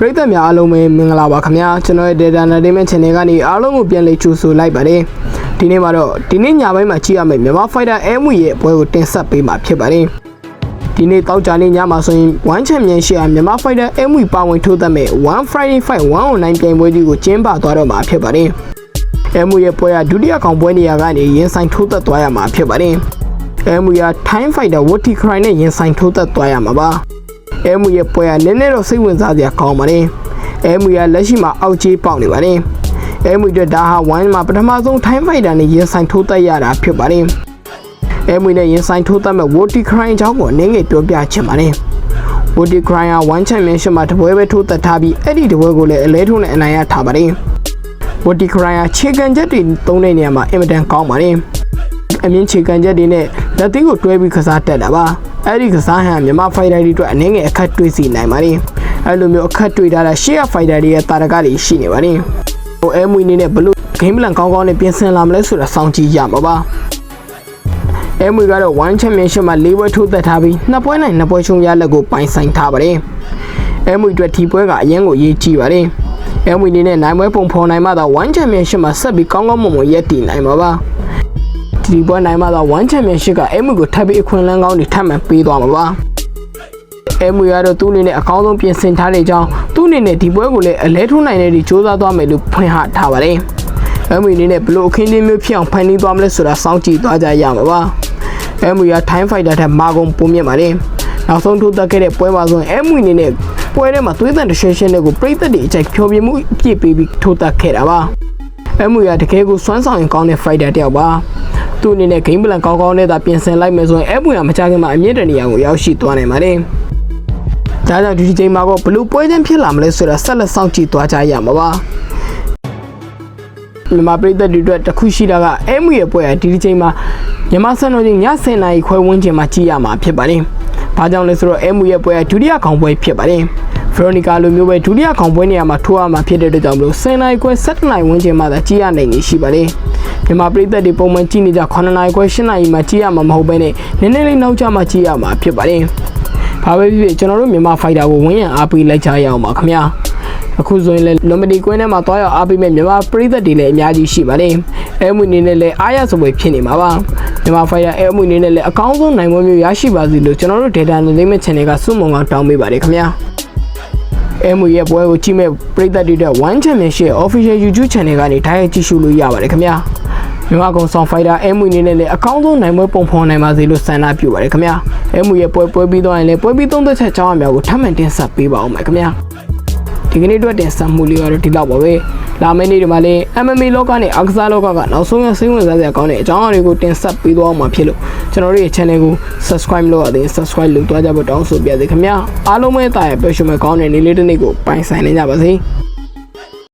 ပရိသတ်များအားလုံးပဲမင်္ဂလာပါခင်ဗျာကျွန်တော်ရဲ့ Data Entertainment Channel ကနေအားလုံးကိုပြန်လည်ကြိုဆိုလိုက်ပါတယ်ဒီနေ့မှာတော့ဒီနေ့ညပိုင်းမှာကြည့်ရမယ့်မြန်မာ Fighter M ရဲ့ပွဲကိုတင်ဆက်ပေးမှာဖြစ်ပါတယ်ဒီနေ့တောက်ကြနေ့ညမှာဆိုရင် One Championship မြန်မာ Fighter M ပါဝင်ထိုးသက်မဲ့ One Friday Fight 109ပြိုင်ပွဲကြီးကိုကျင်းပသွားတော့မှာဖြစ်ပါတယ် M ရဲ့ပွဲကဒုတိယကောင်ပွဲနေရာကနေရင်ဆိုင်ထိုးသက်သွားရမှာဖြစ်ပါတယ် M ရ Time Fighter Woti Cry နဲ့ရင်ဆိုင်ထိုးသက်သွားရမှာပါ။ M ရဲ့ပွဲကနည်းနည်းတော့စိတ်ဝင်စားစရာကောင်းပါတယ်။ M ရလက်ရှိမှာအောက်ကြီးပေါက်နေပါတယ်။ M အတွက်ဒါဟာ1မှာပထမဆုံး Time Fighter နဲ့ရင်ဆိုင်ထိုးသက်ရတာဖြစ်ပါတယ်။ M နဲ့ရင်ဆိုင်ထိုးသက်မဲ့ Woti Cry အကြောင်းကိုအနေငယ်ပြောပြချင်ပါတယ်။ Woti Cry က1 Championship မှာတပွဲပဲထိုးသက်ထားပြီးအဲ့ဒီတပွဲကိုလည်းအလဲထိုးနဲ့အနိုင်ရထားပါတယ်။ Woti Cry ကခြေကန်ချက်တွေသုံးတဲ့နေရာမှာအင်မတန်ကောင်းပါတယ်။အမြင့်ခြေကန်ချက်တွေနဲ့လက်သီးကိုတွဲပြီးကစားတတ်တာပါ အဲ့ဒီကစားဟန်မြန်မာဖိုင်တာတွေအတွက်အနေငယ်အခက်တွေ့စီနိုင်ပါတယ်အဲ့လိုမျိုးအခက်တွေ့ထားတာရှေ့ရဖိုင်တာတွေရဲ့တာရကတွေရှိနေပါတယ်ဟိုအဲမွေနေနဲ့ဘလို့ဂိမ်းပလန်ကောင်းကောင်းနဲ့ပြင်ဆင်လာမလဲဆိုတာစောင့်ကြည့်ရမှာပါအဲမွေကတော့1 championship မှာ၄ပွဲထိုးသက်ထားပြီးနှစ်ပွဲနိုင်နှစ်ပွဲရှုံးရလက်ကိုပိုင်ဆိုင်ထားပါတယ်အဲမွေအတွက်ဒီပွဲကအရင်ကိုရေးကြည့်ပါတယ်အဲမွေနေနဲ့နိုင်ပွဲပုံဖော်နိုင်မှသာ1 championship မှာဆက်ပြီးကောင်းကောင်းမွန်မွန်ရပ်တည်နိုင်မှာပါ ဒီပွဲနိုင်မှသာ1 championship ကအဲမွေကိုထပ်ပြီးအခွင့်အလမ်းကောင်းတွေထပ်မံပေးသွားမှာပါအဲမွေကတော့သူ့အနေနဲ့အကောင်းဆုံးပြင်ဆင်ထားတဲ့အကြောင်းသူ့အနေနဲ့ဒီပွဲကိုလည်းအလဲထိုးနိုင်တဲ့ဒီစ조사သွားမယ်လို့ဖွင့်ဟထားပါတယ်အဲမွေအနေနဲ့ဘလို့အခင်းချင်းမျိုးဖြစ်အောင်ဖန်တီးသွားမလဲဆိုတာစောင့်ကြည့်သွားကြရမှာပါအဲမွေက time fighter ထက်မာကုန်ပုံမြင့်ပါတယ်နောက်ဆုံးထိုးတက်ခဲ့တဲ့ပွဲမှာဆိုရင်အဲမွေအနေနဲ့ပွဲထဲမှာသွေးသန့်တရှင်းရှင်းတွေကိုပြိသက်တွေအကြိုက်ဖြောပြမှုအပြည့်ပေးပြီးထိုးတက်ခဲ့တာပါအဲမွေကတကယ်ကိုစွမ်းဆောင်ရင်ကောင်းတဲ့ fighter တစ်ယောက်ပါ သူ့အနေနဲ့ game plan ကောင်းကောင်းနဲ့သာပြင်ဆင်လိုက်မယ်ဆိုရင်အဲမွေကမကြခင်မှာအမြင့်တနေရာကိုရောက်ရှိသွားနိုင်ပါတယ်ဒါကြောင့်ဒီချိန်မှာတော့ဘလို့ပွဲချင်းဖြစ်လာမလဲဆိုတာဆက်လက်စောင့်ကြည့်သွားကြရမှာပါမြန်မာပြည်သက်တွေအတွက်တခုရှိတာကအဲမွေရဲ့ပွဲကဒီဒီချိန်မှာမြန်မာစံတော်ချိန်ည10:00နာရီခွဲဝန်းကျင်မှာကြည့်ရမှာဖြစ်ပါတယ်။ဘာကြောင့်လဲဆိုတော့အဲမွေရဲ့ပွဲကဒုတိယကောင်ပွဲဖြစ်ပါတယ်။ဖရိုနီကာလိုမျိုးပဲဒုတိယကောင်ပွဲနေရာမှာထိုးရမှာဖြစ်တဲ့အတွက်ကြောင့်မလို့10:00နာရီခွဲ7:00နာရီဝန်းကျင်မှာသာကြည့်ရနိုင်နေရှိပါတယ်။ မြန်မာပြည်သက်တွေပုံမှန်ကြည့်နေကြ9:00နာရီခွဲ10:00နာရီမှာကြည့်ရမှာမဟုတ်ဘဲနဲ့နည်းနည်းလေးနောက်ကျမှကြည့်ရမှာဖြစ်ပါတယ်။ဘာပဲဖြစ်ဖြစ်ကျွန်တော်တို့မြန်မာဖိုက်တာကိုဝင်းရံအားပေးလိုက်ကြရအောင်ပါခင်ဗျာ။အခုဆိုရင်လည်းနိုမနီကွင်းထဲမှာတွားရောက်အားပေးမဲ့မြန်မာပြည်သက်တွေလည်းအများကြီးရှိပါတယ်။အဲမှုအနေနဲ့လည်းအားရစပွဲဖြစ်နေမှာပါ။မြန်မာဖိုက်တာအဲမှုအနေနဲ့လည်းအကောင်းဆုံးနိုင်ပွဲမျိုးရရှိပါစေလို့ကျွန်တော်တို့ Data Entertainment Channel ကစုမုံကောင်တောင်းပေးပါတယ်ခင်ဗျာ။အဲမှုရဲ့ပွဲကိုကြည့်မဲ့ပြည်သက်တွေအတွက် One Championship Official YouTube Channel ကနေတိုက်ရိုက်ကြည့်ရှုလို့ရပါတယ်ခင်ဗျာ။ မြန်မာကောင်ဆောင်ဖိုက်တာအဲမှုအနေနဲ့လည်းအကောင်းဆုံးနိုင်ပွဲပုံဖော်နိုင်ပါစေလို့ဆန္ဒပြုပါတယ်ခင်ဗျာ။အဲမှုရဲ့ပွဲပွဲပြီးတော့ရင်လည်းပွဲပြီးသုံးသက်ချက်ကြောင်းအများကိုထပ်မံတင်ဆက်ပေးပါအောင်မယ်ခင်ဗျာ။ဒီကနေ့အတွက်တင်ဆက်မှုလေးကတော့ဒီလောက်ပါပဲလာမယ့်နေ့ဒီမှာလေး MMA လောကနဲ့အကစားလောကကနောက်ဆုံးရစိတ်ဝင်စားစရာကောင်းတဲ့အကြောင်းအရာတွေကိုတင်ဆက်ပေးသွားမှာဖြစ်လို့ကျွန်တော်တို့ရဲ့ channel ကို subscribe လုပ်ရသေး subscribe လုပ်သွားကြဖို့တောင်းဆိုပါရစေခင်ဗျာအားလုံးပဲတာရပျော်ရွှင်မဲ့ကောင်းတဲ့နေ့လေးတစ်နေ့ကိုပိုင်ဆိုင်နေကြပါစေ။